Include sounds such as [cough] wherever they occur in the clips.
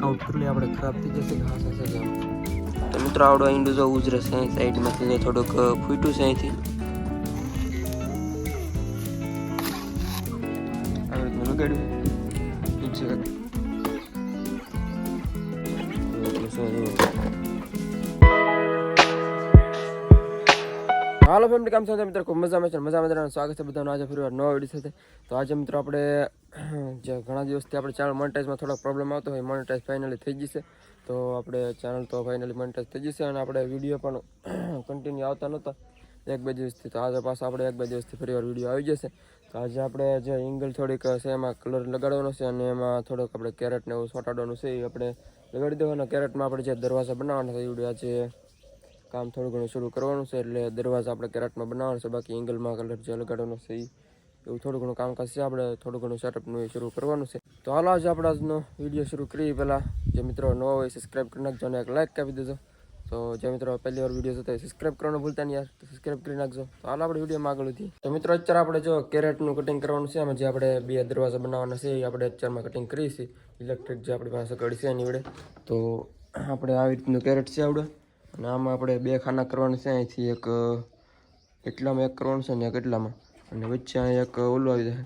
Checkout કરી લઈએ આપણે ખરાબ થઈ જશે ઘાસ હશે તો મિત્રો આવડો ઈંડું ઉજરે છે અહીં સાઈડમાંથી તો થોડુંક ફૂટ્યું છે અહીંથી. આવી રીતનું લગાડ્યું. હાલો ફેમિલી કામ સાથે મિત્રો ખૂબ મજામાં છે મજા મજામાં રહેવાનું. સ્વાગત છે બધાનું. આજે ફરી નવા વીડિયો સાથે. તો આજે મિત્રો આપણે [clears throat] જે ઘણા દિવસથી આપણે ચેનલ મોનેટાઇઝમાં થોડોક પ્રોબ્લેમ આવતો હોય મોનેટાઇઝ ફાઇનલી થઈ જશે. તો આપણે ચેનલ તો ફાઇનલી મોનેટાઇઝ થઈ જશે અને આપણે વીડિયો પણ [clears throat] કન્ટિન્યુ આવતા નહોતા. એક બે દિવસથી તો આજે પાછા આપણે એક બે દિવસથી ફરી વાર વીડિયો આવી જશે. તો આજે આપણે જે એંગલ થોડીક છે, એમાં કલર લગાડવાનો છે અને એમાં થોડોક આપણે કેરેટને એવું સોટાડવાનું છે, એ આપણે લગાડી દેવાના. કેરેટમાં આપણે જે દરવાજા બનાવવાના છે, એ વીડિયો આજે કામ થોડું ઘણું શરૂ કરવાનું છે, એટલે દરવાજા આપણે કેરેટમાં બનાવવાનું છે, બાકી એંગલમાં કલર જે લગાડવાનો છે, એ એવું થોડું ઘણું કામકાજ છે. આપણે થોડું ઘણું સેટઅપનું એ શરૂ કરવાનું છે. તો હાલો આજે આપણે આજનો વીડિયો શરૂ કરીએ. પહેલાં જે મિત્રો નવા હોય સબસ્ક્રાઈબ કરી નાખજો અને એક લાઈક આપી દેજો. તો જે મિત્રો પહેલી વાર વીડિયો જોતા સબસ્ક્રાઈબ કરવાનું ભૂલતા નહીં યાર. સબસ્ક્રાઈબ કરી નાખજો. તો હાલ આપણે વિડીયોમાં આગળ વધીએ. તો મિત્રો અત્યારે આપણે જો કેરેટનું કટિંગ કરવાનું છે. એમાં જે આપણે બે દરવાજા બનાવવાના છે, એ આપણે અત્યારમાં કટિંગ કરીએ છીએ. ઇલેક્ટ્રિક જે આપણી પાસે કડી છે એની વડે. તો આપણે આવી રીતનું કેરેટ છે આવડે અને આમાં આપણે બે ખાના કરવાના છે. અહીંથી એક એટલામાં એક કરવાનું છે ને એક એટલામાં. અને વચ્ચે અહીંયા એક ઓલું આવી જાય.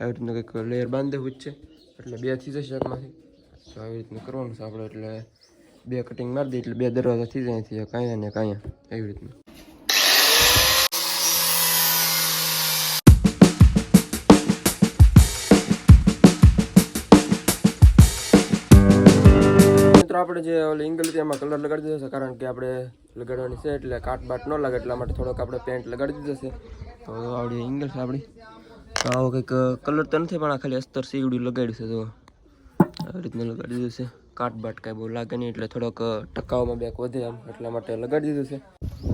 આવી રીતનું કંઈક લેયર બાંધે વચ્ચે. એટલે બે થઈ જશે એકમાંથી તો આવી રીતનું કરવાનું છે આપણે. એટલે બે કટિંગ મારી દઈએ એટલે બે દરવાજા થઈ જાય અહીંથી અહીંયા ને એક અહીંયા. એવી રીતનું. આપણે જે ઓલી ઇંગલ હતી એમાં કલર લગાડી દીધો છે, કારણ કે આપણે લગાડવાની છે એટલે કાટ બાટ ન લાગે એટલા માટે થોડોક આપણે પેન્ટ લગાડી દીધો છે. તો આવડી ઇંગલ છે આપણી. તો આવો કંઈક કલર તો નથી, પણ આ ખાલી અસ્તર સીવડ્યું લગાડ્યું છે તો આવી રીતનું લગાડી દીધું છે. કાટ બાટ કાંઈ બહુ લાગે નહીં, એટલે થોડોક ટકાવમાં બેક વધે આમ એટલા માટે લગાડી દીધું છે.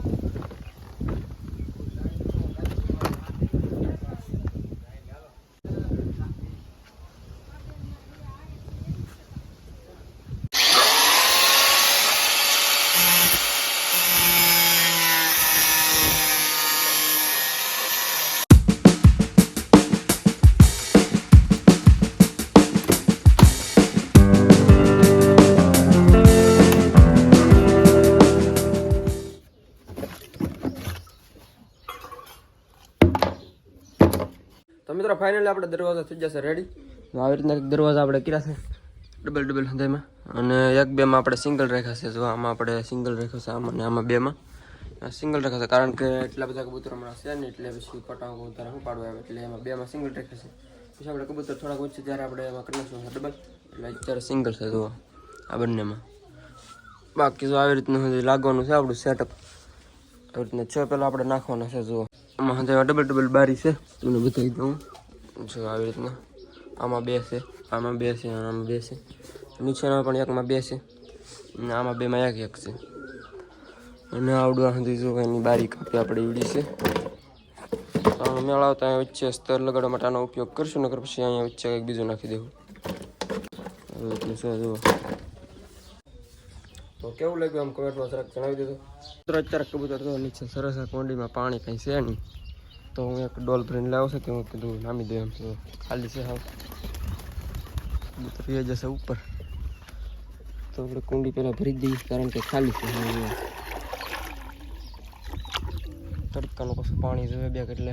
ફાઇનલી આપણે દરવાજા થઈ જશે. રેડી આવી રીતના દરવાજા આપણે કર્યા છે. ડબલ ડબલ હૃદયમાં. અને એક બેમાં આપણે સિંગલ રાખ્યા છે. જો આમાં આપણે સિંગલ રાખ્યો છે, આમાં અને આમાં બેમાં. સિંગલ રાખ્યા છે, કારણ કે એટલા બધા કબૂતર હમણાં છે ને, એટલે પછી પટાંગ કબૂતર શું પાડવા આવે. એટલે એમાં બેમાં સિંગલ રાખ્યા છે. પછી આપણે કબૂતર થોડાક ઓછું ત્યારે આપણે એમાં કરી નાખશું ડબલ એટલે અત્યારે સિંગલ છે જુઓ આ બંનેમાં. બાકી જો આવી રીતનું લાગવાનું છે આપણું સેટઅપ આવી રીતના છ પહેલાં આપણે નાખવાના છે જુઓ આમાં હજી ડબલ ડબલ બારી છે. તમને બતાવી દઉં. જો આવી રીતના. આમાં બે છે, આમાં બે છે, અને આમાં બે છે. નીચેના પણ એકમાં બે છે, અને આમાં બેમાં એક એક છે. અને આવડું આ સુધી જો એની બારી કાપી આપણે એવડી છે. મેળાવતા વચ્ચે સ્તર લગાડવા માટે આનો ઉપયોગ કરશું, નકર પછી અહીંયા વચ્ચે કંઈક બીજું નાખી દેવું. છે જુઓ. તો કેવું લાગ્યું આમ કમેન્ટમાં જરાક જણાવી દેજો. અત્યારે કબૂતર તો નીચે સરસ કોંડીમાં પાણી કંઈ છે નહીં. તો હું એક ડોલ ભરીને લાવ્યો છે કે હું કીધું નામી દઉં એમ તો ખાલી છે હાવ. ઉતરી જશે ઉપર. તો આપણે કુંડી પહેલાં ભરી દઈએ કારણ કે ખાલી છે તડકાનું કશું પાણી જોવે બે એટલે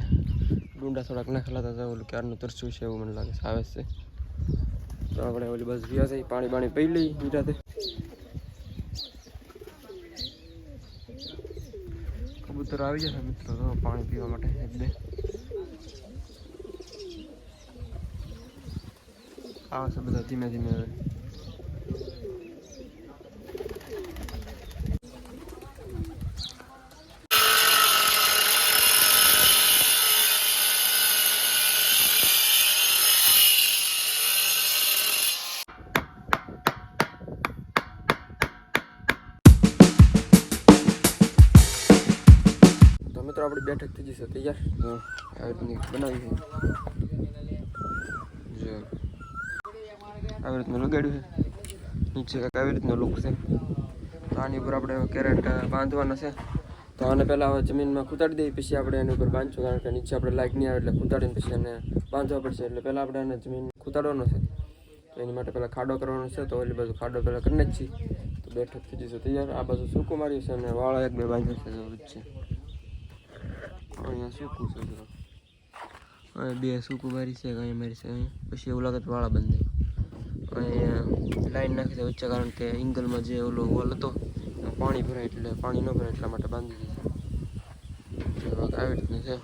ડુંડા થોડાક નાખેલા હતા, ઓલું ક્યારનું તરસ્યું છે એવું મને લાગે છે. આવે છે. તો આપણે ઓલી બસ ગયા છે, પાણી બાણી પી લઈ નીરાતે કબૂતર આવી જશે મિત્રો. તો પાણી પીવા માટે એટલે આવે બધા ધીમે ધીમે બેઠક થઈ જશે તૈયાર? આવી રીતની બનાવી છે. જો આવી રીતનું લગાડ્યું છે. નીચે કંઈક આવી રીતનો લુક છે. તો આની ઉપર આપણે કેરેટ બાંધવાના છે. તો આને પહેલાં હવે જમીનમાં ખૂતાડી દઈએ પછી આપણે એની ઉપર બાંધશું કારણ કે નીચે આપણે લાઇટ નહીં આવે એટલે ખૂતાડીને પછી એને બાંધવા પડશે. એટલે પહેલાં આપણે એને જમીન ખૂતાડવાનો છે. તો એની માટે પહેલાં ખાડો કરવાનો છે. તો ઓલી બાજુ ખાડો પહેલાં કરીને જ છીએ તો બેઠક થઈ જશે તૈયાર. આ બાજુ સૂકું માર્યું છે અને વાળા એક બે બાંધ્યો છે. વચ્ચે. અહીંયા સૂકું છે? બે સૂકું મારી છે અહીંયા મારી છે પછી એવું લાગે વાળા બંધ અહીંયા લાઈન નાખી છે વચ્ચે, કારણ કે એંગલમાં જે ઓલો વોલ હતો પાણી ભરાય એટલે પાણી ન ભરાય એટલા માટે બાંધી દીધું આવી રીતનું છે.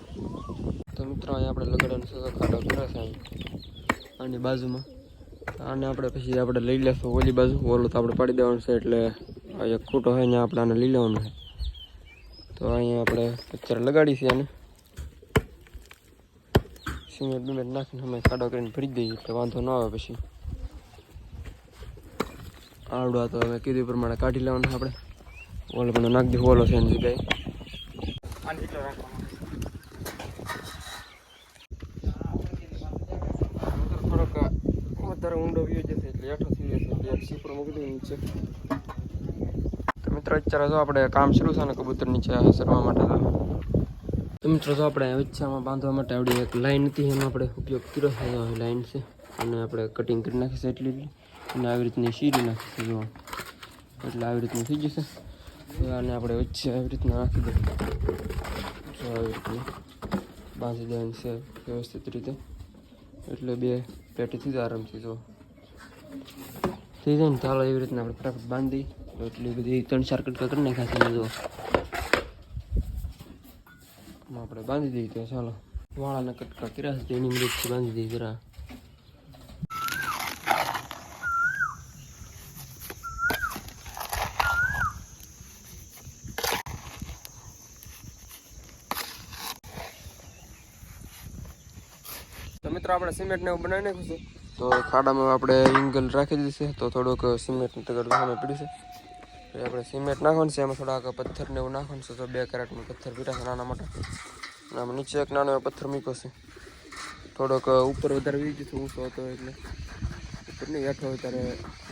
તો મિત્રો, અહીંયા આપણે લગાડવાનું છે ખાડો કરે છે આની બાજુમાં. આને આપણે પછી આપણે લઈ લેશું. ઓલી બાજુ ઓલું તો આપણે પાડી દેવાનું છે, એટલે એક ખૂટો હોય ને આપણે આને લઈ લેવાનું છે. તો અહીંયા આપણે પિક્ચર લગાડી છે એને સિમેન્ટ બિમેન્ટ નાખીને અમે ખાડો કરીને ભરી દઈએ એટલે વાંધો ન આવે પછી આવડવા તો હવે કીધું પ્રમાણે કાઢી લેવાનું આપણે ઓલ પણ નાખી દે ઓલો છે એની જગ્યાએ વધારે ઊંડો વ્યૂ જશે એટલે હેઠો થઈ જશે એટલે એક મૂકી દઈએ મિત્રો અત્યારે જો આપણે કામ શરૂ છે ને કબૂતર નીચે સરવા માટે? તો મિત્રો જો આપણે વિચ્છામાં બાંધવા માટે આવડી એક લાઈન હતી એનો આપણે ઉપયોગ કર્યો છે. આવી લાઈન છે. અને આપણે કટિંગ કરી નાખીશું એટલી અને આવી રીતની શીરી નાખી છે જો એટલે આવી રીતનું થઈ જશે. અને આપણે વચ્ચે આવી રીતના નાખી દઈએ. જો આવી રીતે બાંધી દેવાની છે વ્યવસ્થિત રીતે. એટલે બે પેટીથી જ આરામથી જો થઈ જાય ને ચાલો એવી રીતના આપણે ફટાફટ બાંધી એટલી બધી ત્રણ ચાર કટકા કરી નાખ્યા છે જો આમાં આપણે બાંધી દઈએ તો ચાલો વાળાના કટકા કર્યા છે તેની મદદથી બાંધી દઈએ જરા તો મિત્રો આપણે સિમેન્ટને એવું બનાવી નાખ્યું છે તો ખાડામાં આપણે એંગલ રાખી દીધી તો થોડુંક સિમેન્ટની તગડ સામે છે. તો આપણે સિમેન્ટ નાખવાનું છે, એમાં થોડાક પથ્થરને એવું નાખવાનું છે, તો બે કેરેટનું પથ્થર પીરા છે નાના મોટા. અને આમાં નીચે એક નાનો પથ્થર મૂક્યો છે. થોડોક ઉપર વધારે વી ગયું ઊંચો હતો એટલે ઉપર નહીં, હેઠો ત્યારે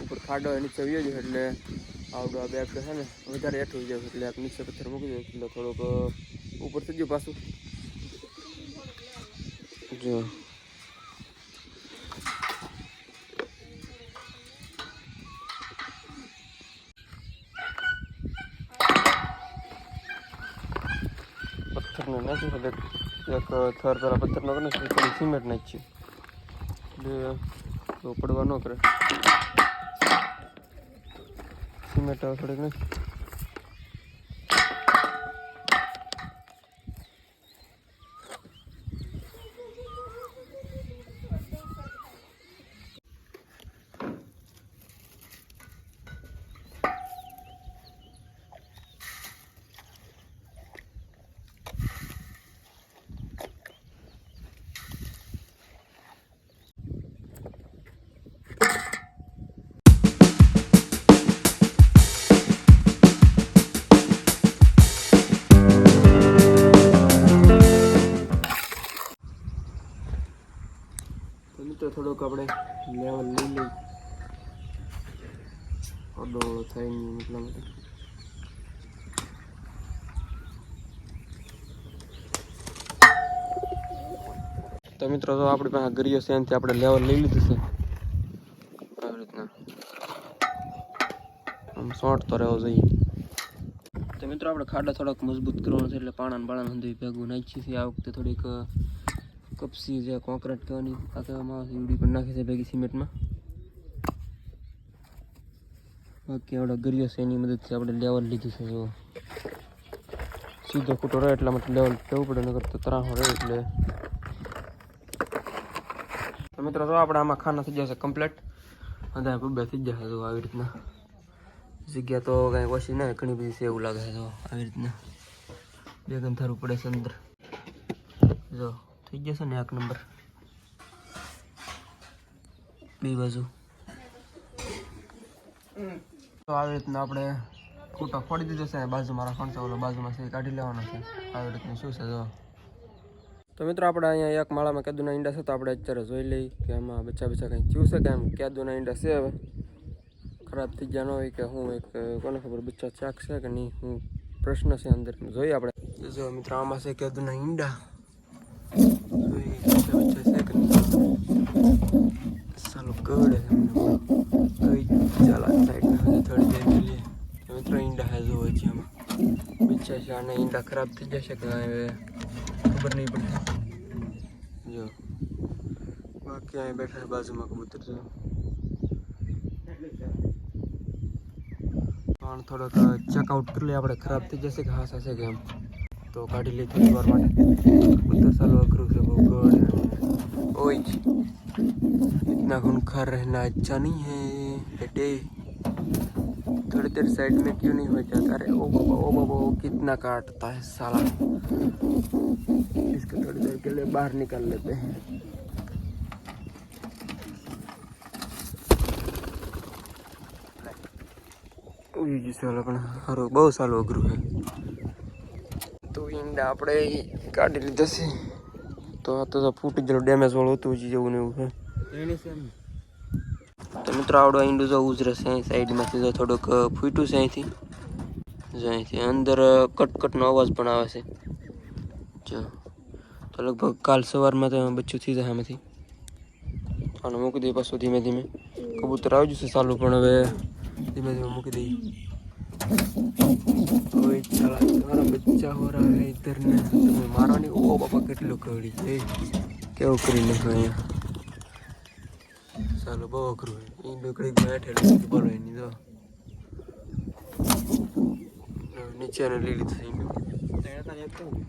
ઉપર ખાડો નીચે વી જાય એટલે આવડો આ બેગ છે ને, વધારે હેઠો જાય એટલે આપણે નીચે પથ્થર મૂકી દઉં એટલે થોડોક ઉપર થઈ ગયું પાછું. જો પથ્થરને નાખ્યું એટલે એક થર પેલા પથ્થરનો કરે ને થોડી સિમેન્ટ નાખી એટલે તો પડવા ન કરે. સિમેન્ટ થોડીક નાખી તો મિત્રો થોડોક આપણે લેવલ લઈ લઈ અડોળો થઈ નહીં એટલા માટે. તો મિત્રો તો આપણી પાસે ગરીઓ છે એનાથી આપણે લેવલ લઈ લીધું છે. આવી રીતના. આમ શોર્ટ તો રહેવો જોઈએ. તો મિત્રો આપણે ખાડા થોડાક મજબૂત કરવાનો છે એટલે પાણા બાણા સુધી ભેગું નાખીએ છીએ આ વખતે થોડીક કપસી જે કોન્ક્રીટ કહેવાની આ કહેવામાં આવે છે પણ નાખી છે ભેગી સિમેન્ટમાં બાકી આપણે ગરિયો છે એની મદદથી આપણે લેવલ લીધું છે જો સીધો ખૂટો રહે એટલા માટે લેવલ જવું પડે નગર તો ત્રાહો રહે એટલે તો મિત્રો તો આપણે આમાં ખાના થઈ જશે કમ્પ્લેટ બધા બબ્બે થઈ જશે જો આવી રીતના જગ્યા તો કાંઈ ઓછી ના ઘણી બધી છે એવું લાગે છે તો આવી રીતના બે ગંધારું પડે છે અંદર જો થઈ જશે ને એક નંબર. બે બાજુ. તો આવી રીતના આપણે ફોટા ફોડી દીધો છે, બાજુ મારા છે ઓલો બાજુમાં છે કાઢી લેવાનો છે. આવી રીતનું શું છે, જો. તો મિત્રો આપણે અહીંયા એક માળામાં કેદુના ઈંડા છે, તો આપણે અત્યારે જોઈ લઈ કે એમાં બચ્ચા બચ્ચા કંઈ થયું છે કે એમ કેદુના ઈંડા છે હવે. ખરાબ થઈ ગયા ન હોય કે હું એક, કોને ખબર બચ્ચા ચાક છે કે નહીં, હું પ્રશ્ન છે અંદર. જોઈએ આપણે. જો મિત્રો આમાં છે કેદુના ઈંડા. સાલો કવડે કઈ ચાલા સાઈડ થોડી દેર જોઈએ મિત્રો ઈંડા હે જોવે છે આમાં બચ્ચા છે આને ઈંડા ખરાબ થઈ જશે કે હવે ખબર નહીં પડે જો બાકી અહીં બેઠા બાજુમાં કબૂતર છે પણ થોડોક ચેકઆઉટ કરી લઈએ આપણે ખરાબ થઈ જશે કે હા થશે કે એમ તો કાઢી લઈએ થોડી વાર માટે કબૂતર સાલું અઘરું છે બહુ ગોળ ઓય જ इतना खूनखार रहना अच्छा नहीं है बेटे थोड़ी देर साइड में क्यों नहीं हो जाता अरे ओ बाबा ओ बाबा ओ कितना काटता है साला इसको थोड़ी देर के लिए बाहर निकाल लेते हैं ઉઈ ગયું સાલા પણ સારું બહુ સારું અઘરું છે તો ઈંડા આપણે કાઢી લીધા છે. તો આ તો ફૂટી ગયેલું ડેમેજ વાળું હતું હજી જેવું ને એવું છે. તો મિત્રો આવડો ઈંડું જો ઉજરે છે અહીં સાઈડમાંથી તો થોડુંક ફૂટ્યું છે અહીંથી. જો અહીંથી અંદર કટકટનો અવાજ પણ આવે છે. જો. તો લગભગ કાલ સવારમાં તો બચ્ચું થઈ જાય આમાંથી. અને મૂકી દઈએ પાછું ધીમે ધીમે. કબૂતર આવી જશે ચાલુ પણ હવે ધીમે ધીમે મૂકી દઈએ. ઓય ચાલા તમારા બચ્ચા હો રહા હે ઇધર ને તમે મારો ઓ બાપા કેટલું કવડી છે. કેવું કરી નાખ્યું અહીંયા? ચાલો બહુ અઘરું છે. એ ડુકડી બેઠેલું બોલો એની તો. નીચે ને લીલી થઈ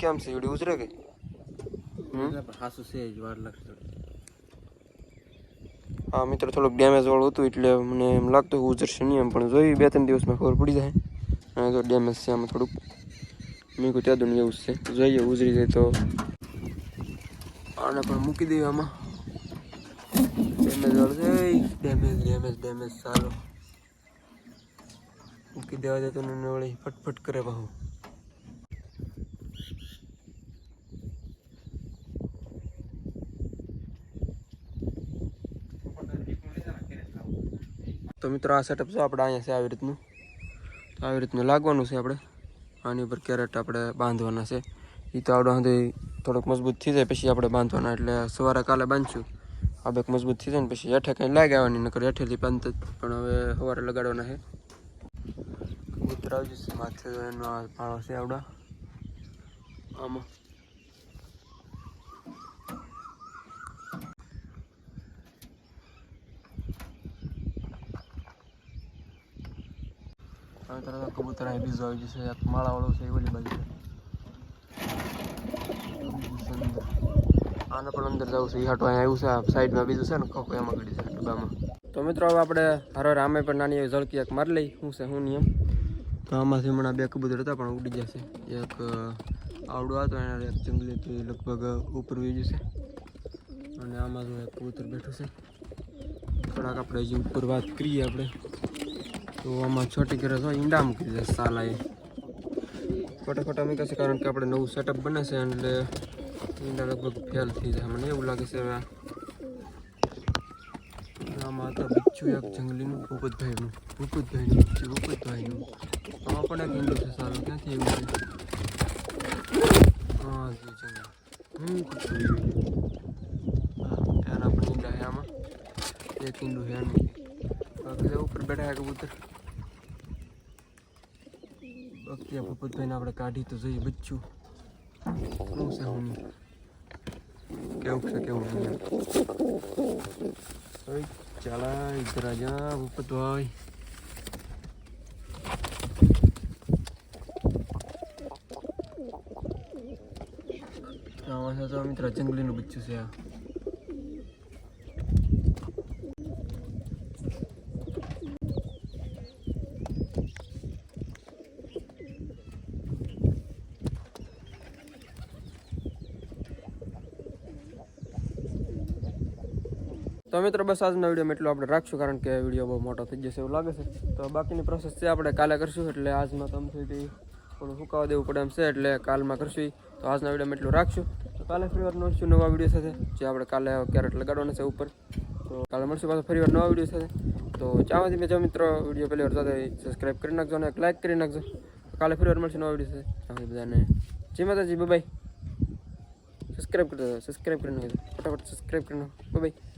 કેમ એવડી ઉતરે કે? હમ? હાસુ છે જ વાર લાગશે હા મિત્ર થોડુંક ડેમેજ વાળું હતું એટલે મને એમ લાગતું કે ઉજરશે નહીં એમ પણ જોઈ બે ત્રણ દિવસમાં ખબર પડી જાય. તો ડેમેજ છે આમાં થોડુંક. મેં કોઈ ત્યાં દુનિયા જ છે. જોઈએ, ઉજરી જાય તો. આને પણ મૂકી દઈએ આમાં. ડેમેજ વાળું ડેમેજ ડેમેજ ડેમેજ સારો મૂકી દેવા જાય તો ને વળી ફટફટ કરે પાછું. તો મિત્રો, આ સેટઅપ છે આપણે અહીંયા છે આવી રીતનું. આવી રીતનું લાગવાનું છે આપણે. આની ઉપર કેરેટ આપણે બાંધવાના છે. એ તો આવડો સુધી થોડોક મજબૂત થઈ જાય, પછી આપણે બાંધવાના એટલે સવારે કાલે બાંધશું. આ બેક મજબૂત થઈ જાય ને પછી હેઠે કંઈ લાગી આવવાની, નકર હેઠેથી બાંધ પણ હવે સવારે લગાડવાના છે. કબૂતર આવી જશે, માથે એનો ભાળો છે આવડા. આમાં. હવે તરત કબૂતર અહીં બીજો આવી જશે એક માળાવાળો છે એ ઓલી બાજુ. છે આને પણ અંદર જવું છે એ હાટો અહીંયા આવ્યું છે, આ સાઈડમાં બીજું છે ને ખોખો એમાં ગળી છે, ડબ્બામાં. તો મિત્રો, હવે આપણે હરો રામે પણ નાની એવી ઝળકી એક મારી લઈ. શું છે શું નિયમ. તો આમાંથી હમણાં બે કબૂતર હતા, પણ ઉડી જશે એક આવડું હતો, એના એક જંગલીથી લગભગ ઉપર વી છે. અને આમાં જો એક કબૂતર બેઠું છે. થોડાક આપણે હજી ઉપર વાત કરીએ આપણે. તો આમાં છોટી કરે તો ઈંડા મૂકી દે સાલા એ ખોટા મૂકે છે કારણ કે આપણે નવું સેટઅપ બને છે એટલે ઈંડા લગભગ ફેલ થઈ જાય. મને એવું લાગે છે હવે આમાં તો બિચ્છું એક જંગલીનું ભૂપતભાઈનું ભૂપતભાઈનું ભૂપતભાઈનું. આમાં પણ એક ઈંડું છે સારું ક્યાંથી હા જી હું ઈંડા હે આમાં. એક ઈંડું એનું બાકી ઉપર બેઠા છે કબૂતર. બાકી આ પોપટભાઈને આપણે કાઢી તો જોઈએ બચ્ચું શું છે હું કેવું છે કેવું નહીં ઓય ચાલા ઇધર આજા પોપટભાઈ આમાં છે તો મિત્ર જંગલીનું બચ્ચું છે આ તો મિત્રો બસ આજનો વીડિયો એટલું આપણે રાખશું, કારણ કે વીડિયો બહુ મોટો થઈ જશે એવું લાગે છે. તો બાકીની પ્રોસેસ છે આપણે કાલે કરશું, એટલે આજમાં તો સુધી થોડું સુકાવા દેવું પડે એમ છે, એટલે કાલમાં કરશું તો આજના વિડીયોમાં એટલું રાખશું. તો કાલે ફરી વાર મળશું નવા વીડિયો સાથે, જે આપણે કાલે ક્યારેક લગાડવાના છે ઉપર. તો કાલે મળશું પાછો ફરી વાર નવા વીડિયો સાથે. તો ચામાંથી મેં જો મિત્રો, વીડિયો પહેલી વાર સાથે સબસ્ક્રાઈબ કરી નાખજો અને લાઈક કરી નાખજો. કાલે ફરી વાર મળશું નવા વીડિયો સાથે. બધાને જય માતાજી બાય સબસ્ક્રાઈબ કરી દો સબસ્ક્રાઈબ કરી નાખજો. ફટાફટ સબસ્ક્રાઈબ કરી નાખો. બાય